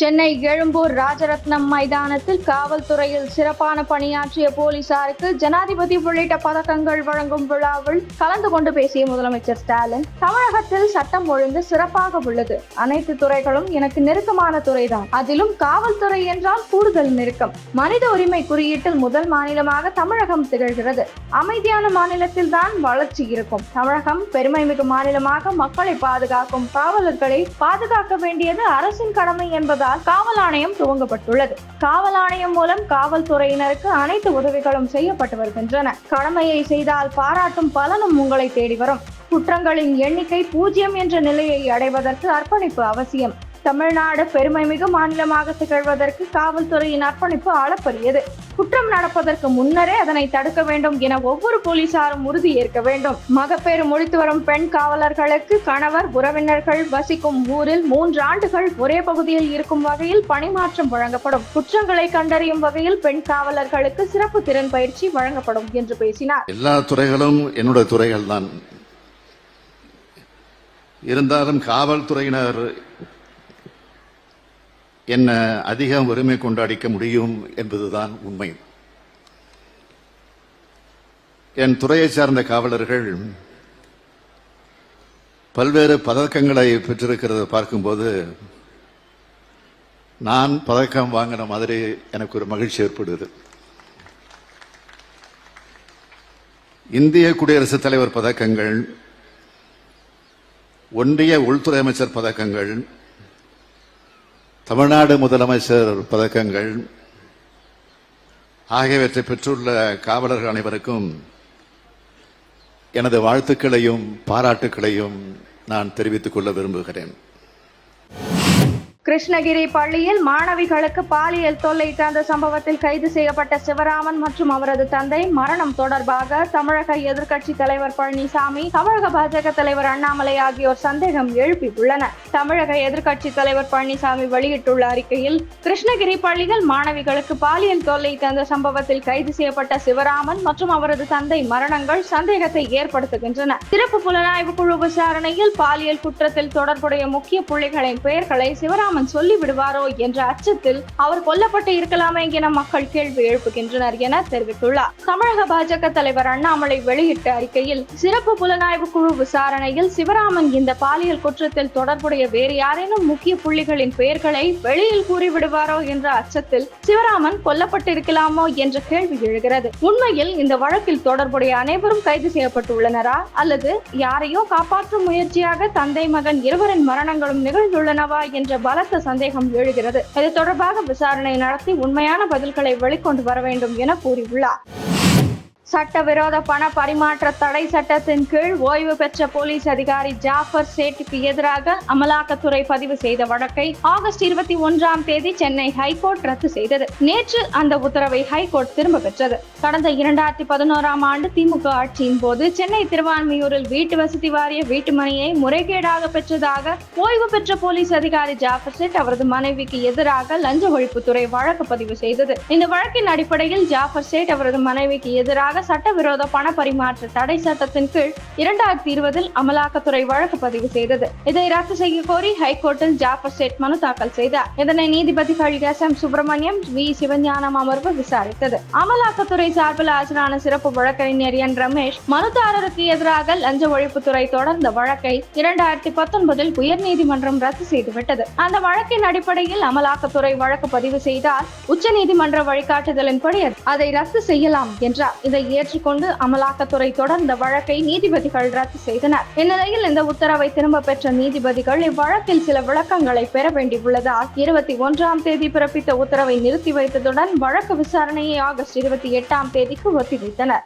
சென்னை எழும்பூர் ராஜரத்னம் மைதானத்தில் காவல்துறையில் சிறப்பான பணியாற்றிய போலீசாருக்கு ஜனாதிபதி உள்ளிட்ட பதக்கங்கள் வழங்கும் விழாவில் கலந்து கொண்டு பேசிய முதலமைச்சர் ஸ்டாலின் தமிழகத்தில் சட்டம் ஒழுங்கு சிறப்பாக உள்ளது. அனைத்து துறைகளும் எனக்கு நெருக்கமான துறைதான். அதிலும் காவல்துறை என்றால் கூடுதல் நெருக்கம். மனித உரிமை குறியீட்டில் முதல் மாநிலமாக தமிழகம் திகழ்கிறது. அமைதியான மாநிலத்தில் தான் வளர்ச்சி இருக்கும். தமிழகம் பெருமைமிகு மாநிலமாக மக்களை பாதுகாக்கும் காவலர்களை பாதுகாக்க வேண்டியது அரசின் கடமை என்பதால் காவல் ஆணையம் துவங்கப்பட்டுள்ளது. காவல் ஆணையம் மூலம் காவல்துறையினருக்கு அனைத்து உதவிகளும் செய்யப்பட்டு வருகின்றன. கடமையை செய்தால் பாராட்டும் பலனும் உங்களை தேடி வரும். குற்றங்களின் எண்ணிக்கை பூஜ்ஜியம் என்ற நிலையை அடைவதற்கு அர்ப்பணிப்பு அவசியம். தமிழ்நாடு பெருமைமிகு மாநிலமாக திகழ்வதற்கு காவல்துறையின் அர்ப்பணிப்பு அளப்பரியது குற்றம் நடப்பதற்கு முன்னரே அதனை தடுக்க வேண்டும் என ஒவ்வொரு போலீசாரும் உறுதி ஏற்க வேண்டும். மகப்பேறு முடித்து வரும் பெண் காவலர்களுக்கு கணவர் உறவினர்கள் வசிக்கும் ஊரில் மூன்று ஆண்டுகள் ஒரே பகுதியில் இருக்கும் வகையில் பணிமாற்றம் வழங்கப்படும். குற்றங்களை கண்டறியும் வகையில் பெண் காவலர்களுக்கு சிறப்பு திறன் பயிற்சி வழங்கப்படும் என்று பேசினார். எல்லா துறைகளும் என்னுடைய துறைகள் தான் இருந்தாலும் காவல்துறையினர் என்ன அதிகம் வறுமை கொண்டாடிக்க முடியும் என்பதுதான் உண்மை. என் துறையை சார்ந்த காவலர்கள் பல்வேறு பதக்கங்களை பெற்றிருக்கிறத பார்க்கும்போது நான் பதக்கம் வாங்கின மாதிரி எனக்கு ஒரு மகிழ்ச்சி ஏற்படுது. இந்திய குடியரசுத் தலைவர் பதக்கங்கள் ஒன்றிய உள்துறை அமைச்சர் பதக்கங்கள் தமிழ்நாடு முதலமைச்சர் பதக்கங்கள். ஆகியவற்றை பெற்றுள்ள காவலர்கள் அனைவருக்கும் எனது வாழ்த்துக்களையும் பாராட்டுக்களையும் நான் தெரிவித்துக் கொள்ள விரும்புகிறேன். கிருஷ்ணகிரி பள்ளியில் மாணவிகளுக்கு பாலியல் தொல்லை தந்த சம்பவத்தில் கைது செய்யப்பட்ட சிவராமன் மற்றும் அவரது தந்தை மரணம் தொடர்பாக தமிழக எதிர்க்கட்சி தலைவர் பழனிசாமி தமிழக பாஜக தலைவர் அண்ணாமலை ஆகியோர் சந்தேகம் எழுப்பியுள்ளனர். தமிழக எதிர்க்கட்சி தலைவர் பழனிசாமி வெளியிட்டுள்ள அறிக்கையில் கிருஷ்ணகிரி பள்ளியில் மாணவிகளுக்கு பாலியல் தொல்லை தந்த சம்பவத்தில் கைது செய்யப்பட்ட சிவராமன் மற்றும் அவரது தந்தை மரணங்கள் சந்தேகத்தை ஏற்படுத்துகின்றன. சிறப்பு புலனாய்வு குழு விசாரணையில் பாலியல் குற்றத்தில் தொடர்புடைய முக்கிய புள்ளிகளின் பெயர்களை சிவராமன் சொல்லிவிடுவாரோ என்ற அச்சத்தில் அவர் கொல்லப்பட்டு இருக்கலாமே என மக்கள் கேள்வி எழுப்புகின்றனர் என தெரிவித்துள்ளார். தமிழக பாஜக தலைவர் அண்ணாமலை வெளியிட்ட அறிக்கையில் சிறப்பு புலனாய்வு குழு விசாரணையில் சிவராமன் இந்த பாலியல் குற்றத்தில் தொடர்புடைய வேறு யாரேனும் முக்கிய புள்ளிகளின் பெயர்களை வெளியில் கூறிவிடுவாரோ என்ற அச்சத்தில் சிவராமன் கொல்லப்பட்டிருக்கலாமோ என்ற கேள்வி எழுகிறது. உண்மையில் இந்த வழக்கில் தொடர்புடைய அனைவரும் கைது செய்யப்பட்டுள்ளனரா? அல்லது யாரையோ காப்பாற்றும் முயற்சியாக தந்தை மகன் இருவரின் மரணங்களும் நிகழ்ந்துள்ளனவா என்ற பலத்த சந்தேகம் எழுகிறது. இது தொடர்பாக விசாரணை நடத்தி உண்மையான பதில்களை வெளிக்கொண்டு வர வேண்டும் என கூறியுள்ளார். சட்டவிரோத பண பரிமாற்ற தடை சட்டத்தின் கீழ் ஓய்வு பெற்ற போலீஸ் அதிகாரி ஜாஃபர் சேட்டுக்கு எதிராக அமலாக்கத்துறை பதிவு செய்த வழக்கை ஆகஸ்ட் இருபத்தி ஒன்றாம் தேதி சென்னை ஹைகோர்ட் ரத்து செய்தது. நேற்று அந்த உத்தரவை ஹைகோர்ட் திரும்ப பெற்றது. கடந்த இரண்டாயிரத்தி பதினோராம் ஆண்டு திமுக ஆட்சியின் போது சென்னை திருவான்மியூரில் வீட்டு வசதி வாரிய வீட்டுமனையை முறைகேடாக பெற்றதாக ஓய்வு பெற்ற போலீஸ் அதிகாரி ஜாஃபர் சேட் அவரது மனைவிக்கு எதிராக லஞ்ச ஒழிப்புத்துறை வழக்கு பதிவு செய்தது. இந்த வழக்கின் அடிப்படையில் ஜாஃபர் சேட் அவரது மனைவிக்கு எதிராக சட்டவிரோத பண பரிமாற்ற தடை சட்டத்தின் கீழ் இரண்டாயிரத்தி இருபதில் அமலாக்கத்துறை வழக்கு பதிவு செய்தது. இதை ரத்து செய்ய கோரி ஹைகோர்ட்டில் ஜாஃபர் சேட் மனு தாக்கல் செய்தார். இதனை நீதிபதிகள் S. M. Subramaniam V. Sivagnanam அமர்வு விசாரித்தது. அமலாக்கத்துறை சார்பில் ஆஜரான சிறப்பு வழக்கறிஞர் என். ரமேஷ் மனுதாரருக்கு எதிராக லஞ்ச ஒழிப்புத்துறை தொடர்ந்த வழக்கை இரண்டாயிரத்தி பத்தொன்பதில் உயர்நீதிமன்றம் ரத்து செய்துவிட்டது. அந்த வழக்கின் அடிப்படையில் அமலாக்கத்துறை வழக்கு பதிவு செய்தால் உச்சநீதிமன்ற வழிகாட்டுதலின்படி அதை ரத்து செய்யலாம் என்றார். இதை ஏற்றுக்கொண்டு அமலாக்கத்துறை தொடர்ந்த வழக்கை நீதிபதிகள் ரத்து செய்தனர். இந்நிலையில் இந்த உத்தரவை திரும்ப பெற்ற நீதிபதிகள் இவ்வழக்கில் சில விளக்கங்களை பெற வேண்டியுள்ளதால் இருபத்தி ஒன்றாம் தேதி பிறப்பித்த உத்தரவை நிறுத்தி வைத்ததுடன் வழக்கு விசாரணையை ஆகஸ்ட் இருபத்தி எட்டாம் தேதிக்கு ஒத்திவைத்தனர்.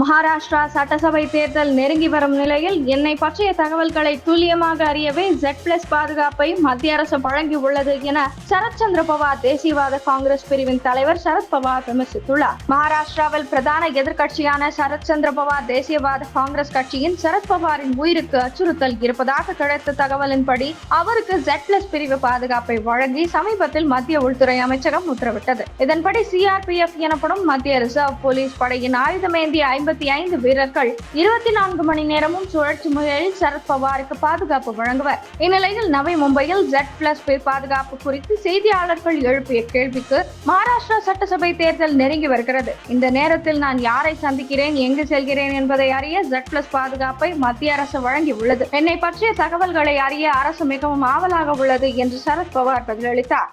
மகாராஷ்டிரா சட்டசபை தேர்தல் நெருங்கி வரும் நிலையில் என்னை பற்றிய தகவல்களை துல்லியமாக அறியவே ஜெட் பிளஸ் பாதுகாப்பை மத்திய அரசு வழங்கி உள்ளது என சரத்சந்திர பவார் தேசியவாத காங்கிரஸ் பிரிவின் தலைவர் சரத் பவார் விமர்சித்துள்ளார். மகாராஷ்டிராவில் பிரதான எதிர்க்கட்சியான சரத்சந்திர பவார் தேசியவாத காங்கிரஸ் கட்சியின் சரத் பவாரின் உயிருக்கு அச்சுறுத்தல் இருப்பதாக கிடைத்த தகவலின்படி அவருக்கு ஜெட் பிளஸ் பிரிவு பாதுகாப்பை வழங்கி சமீபத்தில் மத்திய உள்துறை அமைச்சகம் உத்தரவிட்டது. இதன்படி சிஆர்பிஎஃப் எனப்படும் மத்திய ரிசர்வ் போலீஸ் படையின் ஆயுதமேந்திய ஐம்பது ஐம்பத்தி ஐந்து வீரர்கள் இருபத்தி நான்கு மணி நேரமும் சுழற்சி முறையில் சரத்பவாருக்கு பாதுகாப்பு வழங்குவர். இந்நிலையில் நவி மும்பையில் ஜெட் பிளஸ் பேர் பாதுகாப்பு குறித்து செய்தியாளர்கள் எழுப்பிய கேள்விக்கு மகாராஷ்டிரா சட்டசபை தேர்தல் நெருங்கி வருகிறது. இந்த நேரத்தில் நான் யாரை சந்திக்கிறேன் எங்கு செல்கிறேன் என்பதை அறிய ஜெட் பிளஸ் பாதுகாப்பை மத்திய அரசு வழங்கியுள்ளது. என்னை பற்றிய தகவல்களை அறிய அரசு மிகவும் ஆவலாக உள்ளது என்று சரத்பவார் பதிலளித்தார்.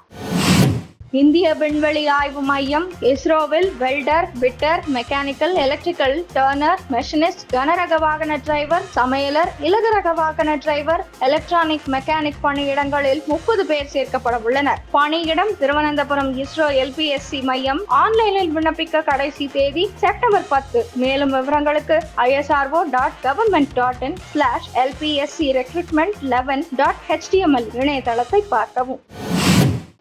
இந்திய விண்வெளி ஆய்வு மையம் இஸ்ரோவில் welder fitter mechanical electrical turner machinist கனரக வாகன டிரைவர் சமையலர் இலகுரக வாகன டிரைவர் எலக்ட்ரானிக் மெக்கானிக் பணியிடங்களில் முப்பது பேர் சேர்க்கப்பட உள்ளனர். பணியிடம் திருவனந்தபுரம் இஸ்ரோ எல்பிஎஸ்சி மையம் ஆன்லைனில் விண்ணப்பிக்க கடைசி தேதி செப்டம்பர் பத்து. மேலும் விவரங்களுக்கு ISRO dot government dot in slash LPSC recruitment eleven dot HTML இணையதளத்தை பார்க்கவும்.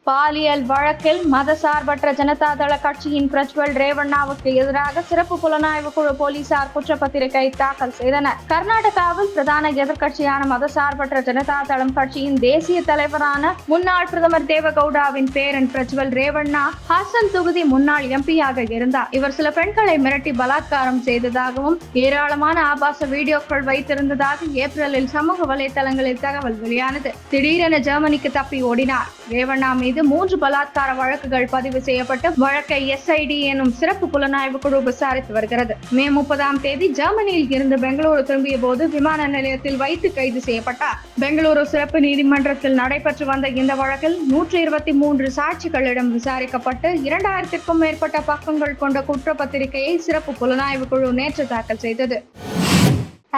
பாலியல் வழக்கில் மதசார்பற்ற ஜனதாதள கட்சியின் பிரஜ்வல் ரேவண்ணாவுக்கு எதிராக சிறப்பு புலனாய்வு குழு போலீசார் குற்றப்பத்திரிகை தாக்கல் செய்தனர். கர்நாடகாவில் பிரதான எதிர்க்கட்சியான மதசார்பற்ற ஜனதாதளம் கட்சியின் தேசிய தலைவரான முன்னாள் பிரதமர் தேவகவுடாவின் பேரன் பிரஜ்வல் ரேவண்ணா ஹாசன் தொகுதி முன்னாள் எம்பியாக இருந்தார். இவர் சில பெண்களை மிரட்டி பலாத்காரம் செய்ததாகவும் ஏராளமான ஆபாச வீடியோக்கள் வைத்திருந்ததாக ஏப்ரலில் சமூக வலைதளங்களில் தகவல் வெளியானது. திடீரென ஜெர்மனிக்கு தப்பி ஓடினார். ரேவண்ணா மீது மூன்று பலாத்கார வழக்குகள் பதிவு செய்யப்பட்டு வழக்கை எஸ்ஐடி எனும் சிறப்பு புலனாய்வு குழு விசாரித்து வருகிறது. மே முப்பதாம் தேதி ஜெர்மனியில் இருந்து பெங்களூரு திரும்பிய போது விமான நிலையத்தில் வைத்து கைது செய்யப்பட்டார். பெங்களூரு சிறப்பு நீதிமன்றத்தில் நடைபெற்று வந்த இந்த வழக்கில் நூற்றி இருபத்தி மூன்று சாட்சிகளிடம் விசாரிக்கப்பட்டு இரண்டாயிரத்திற்கும் மேற்பட்ட பக்கங்கள் கொண்ட குற்றப்பத்திரிகையை சிறப்பு புலனாய்வு குழு நேற்று தாக்கல் செய்தது.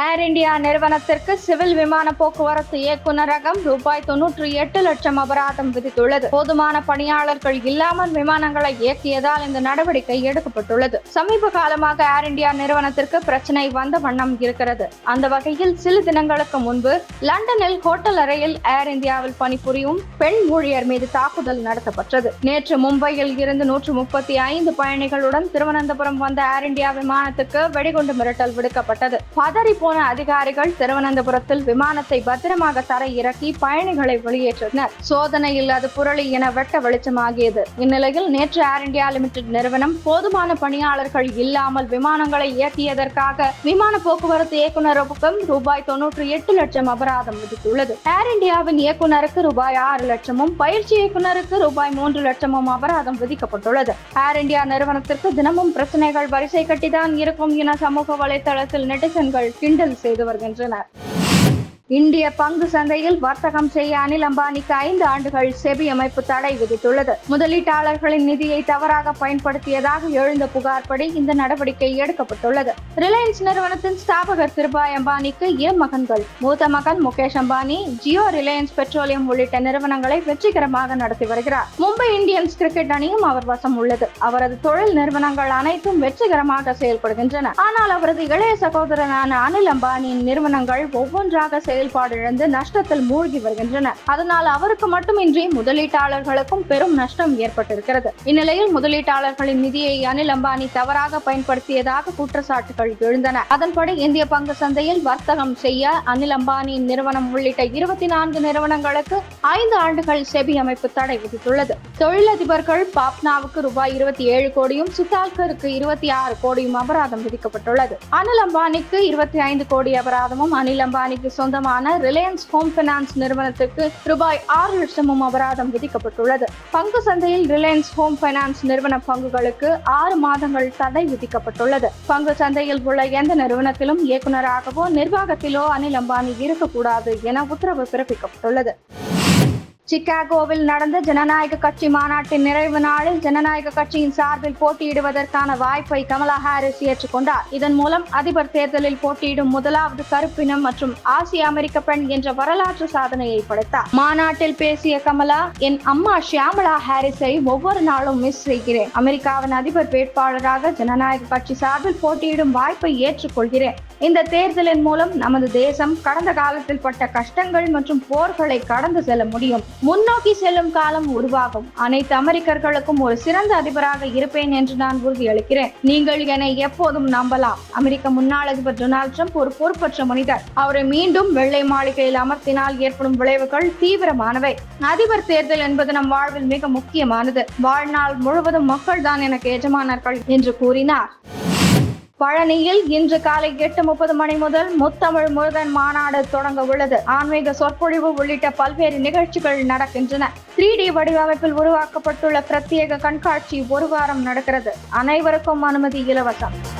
ஏர் இந்தியா நிறுவனத்திற்கு சிவில் விமான போக்குவரத்து இயக்குநரகம் ரூபாய் தொன்னூற்றி எட்டு லட்சம் அபராதம் விதித்துள்ளது. போதுமான பணியாளர்கள் இல்லாமல் விமானங்களை இயக்கியதால் இந்த நடவடிக்கை எடுக்கப்பட்டுள்ளது. சமீப காலமாக ஏர் இந்தியா நிறுவனத்திற்கு பிரச்சனை வந்த வண்ணம் இருக்கிறது. அந்த வகையில் சில தினங்களுக்கு முன்பு லண்டனில் ஹோட்டல் அறையில் ஏர் இந்தியாவில் பணிபுரியும் பெண் ஊழியர் மீது தாக்குதல் நடத்தப்பட்டது. நேற்று மும்பையில் இருந்து நூற்று முப்பத்தி ஐந்து பயணிகளுடன் திருவனந்தபுரம் வந்த ஏர் இந்தியா விமானத்துக்கு வெடிகுண்டு மிரட்டல் விடுக்கப்பட்டது. பதறி போன அதிகாரிகள் திருவனந்தபுரத்தில் விமானத்தை பத்திரமாக தரை இறக்கி பயணிகளை வெளியேற்றினர். சோதனையில் அது புரளி என வெட்ட வெளிச்சமாகியது. இந்நிலையில் நேற்று ஏர் இந்தியா லிமிடெட் நிறுவனம் போதுமான பணியாளர்கள் இல்லாமல் விமானங்களை இயக்கியதற்காக விமான போக்குவரத்து இயக்குநருக்கும் ரூபாய் தொன்னூற்றி எட்டு லட்சம் அபராதம் விதித்துள்ளது. ஏர் இந்தியாவின் இயக்குநருக்கு ரூபாய் ஆறு லட்சமும் பயிற்சி இயக்குநருக்கு ரூபாய் மூன்று லட்சமும் அபராதம் விதிக்கப்பட்டுள்ளது. ஏர் இந்தியா நிறுவனத்திற்கு தினமும் பிரச்சனைகள் வரிசை கட்டிதான் இருக்கும் என சமூக வலைதளத்தில் நெட்டிசன்கள் கிண்டல் செய்து வருகின்றனர் இந்திய பங்கு சந்தையில் வர்த்தகம் செய்ய அனில் அம்பானிக்கு ஐந்து ஆண்டுகள் செபி அமைப்பு தடை விதித்துள்ளது. முதலீட்டாளர்களின் நிதியை தவறாக பயன்படுத்தியதாக எழுந்த புகார்படி இந்த நடவடிக்கை எடுக்கப்பட்டுள்ளது. ரிலையன்ஸ் நிறுவனத்தின் ஸ்தாபகர் திருபாய் அம்பானிக்கு இரு மகன்கள் மூத்த மகன் முகேஷ் அம்பானி ஜியோ ரிலையன்ஸ் பெட்ரோலியம் உள்ளிட்ட நிறுவனங்களை வெற்றிகரமாக நடத்தி வருகிறார். மும்பை இந்தியன்ஸ் கிரிக்கெட் அணியும் அவர் வசம் உள்ளது. அவரது தொழில் நிறுவனங்கள் அனைத்தும் வெற்றிகரமாக செயல்படுகின்றன. ஆனால் அவரது இளைய சகோதரனான அனில் அம்பானியின் நிறுவனங்கள் ஒவ்வொன்றாக செயல்பாடு இழந்து நஷ்டத்தில் மூழ்கி வருகின்றன. அதனால் அவருக்கு மட்டுமின்றி முதலீட்டாளர்களுக்கும் பெரும் நஷ்டம் ஏற்பட்டிருக்கிறது. இந்நிலையில் முதலீட்டாளர்களின் நிதியை அனில் அம்பானி தவறாக பயன்படுத்தியதாக குற்றச்சாட்டுகள் எழுந்தன. அதன்படி இந்திய பங்கு சந்தையில் வர்த்தகம் செய்ய அனில் அம்பானியின் நிறுவனம் உள்ளிட்ட இருபத்தி நான்கு நிறுவனங்களுக்கு ஐந்து ஆண்டுகள் செபி அமைப்பு தடை விதித்துள்ளது. தொழிலதிபர்கள் பாப்னாவுக்கு ரூபாய் இருபத்தி ஏழு கோடியும் சித்தால்கருக்கு இருபத்தி ஆறு கோடியும் அபராதம் விதிக்கப்பட்டுள்ளது. அனில் அம்பானிக்கு இருபத்தி ஐந்து கோடி அபராதமும் அனில் அம்பானிக்கு சொந்தமாக நிறுவனமான ரிலையன்ஸ் ஹோம் பினான்ஸ் நிறுவனத்துக்கு ரூபாய் ஆறு லட்சமும் அபராதம் விதிக்கப்பட்டுள்ளது. பங்கு சந்தையில் ரிலையன்ஸ் ஹோம் பைனான்ஸ் நிறுவன பங்குகளுக்கு ஆறு மாதங்கள் தடை விதிக்கப்பட்டுள்ளது. பங்கு சந்தையில் உள்ள எந்த நிறுவனத்திலும் இயக்குநராகவோ நிர்வாகத்திலோ அனில் அம்பானி இருக்கக்கூடாது என உத்தரவு பிறப்பிக்கப்பட்டுள்ளது. சிகாகோவில் நடந்த ஜனநாயக கட்சி மாநாட்டின் நிறைவு நாளில் ஜனநாயக கட்சியின் சார்பில் போட்டியிடுவதற்கான வாய்ப்பை கமலா ஹாரிஸ் ஏற்றுக்கொண்டார். இதன் மூலம் அதிபர் தேர்தலில் போட்டியிடும் முதலாவது கருப்பினம் மற்றும் ஆசிய அமெரிக்க பெண் என்ற வரலாற்று சாதனையை படைத்தார். மாநாட்டில் பேசிய கமலா என் அம்மா ஷியாமலா ஹாரிஸை ஒவ்வொரு நாளும் மிஸ் செய்கிறேன். அமெரிக்காவின் அதிபர் வேட்பாளராக ஜனநாயக கட்சி சார்பில் போட்டியிடும் வாய்ப்பை ஏற்றுக்கொள்கிறேன். இந்த தேர்தலின் மூலம் நமது தேசம் கடந்த காலத்தில் பட்ட கஷ்டங்கள் மற்றும் போர்களை கடந்து செல்ல முடியும். முன்னோக்கி செல்லும் காலம் உருவாகும். அனைத்து அமெரிக்கர்களுக்கும் ஒரு சிறந்த அதிபராக இருப்பேன் என்று நான் உறுதியளிக்கிறேன் நீங்கள் என்னை எப்போதும் நம்பலாம். அமெரிக்க முன்னாள் அதிபர் டொனால்ட் ட்ரம்ப் ஒரு பொறுப்பற்ற மனிதர். அவரை மீண்டும் வெள்ளை மாளிகையில் அமர்த்தினால் ஏற்படும் விளைவுகள் தீவிரமானவை. அதிபர் தேர்தல் என்பது நம் வாழ்வில் மிக முக்கியமானது. வாழ்நாள் முழுவதும் மக்கள் தான் எனக்கு எஜமானார்கள் என்று கூறினார். பழனியில் இன்று காலை எட்டு முப்பது மணி முதல் முத்தமிழ் முருகன் மாநாடு தொடங்க உள்ளது. ஆன்மீக சொற்பொழிவு உள்ளிட்ட பல்வேறு நிகழ்ச்சிகள் நடக்கின்றன. த்ரீ டி வடிவமைப்பில் உருவாக்கப்பட்டுள்ள பிரத்யேக கண்காட்சி ஒரு வாரம் நடக்கிறது. அனைவருக்கும் அனுமதி இலவசம்.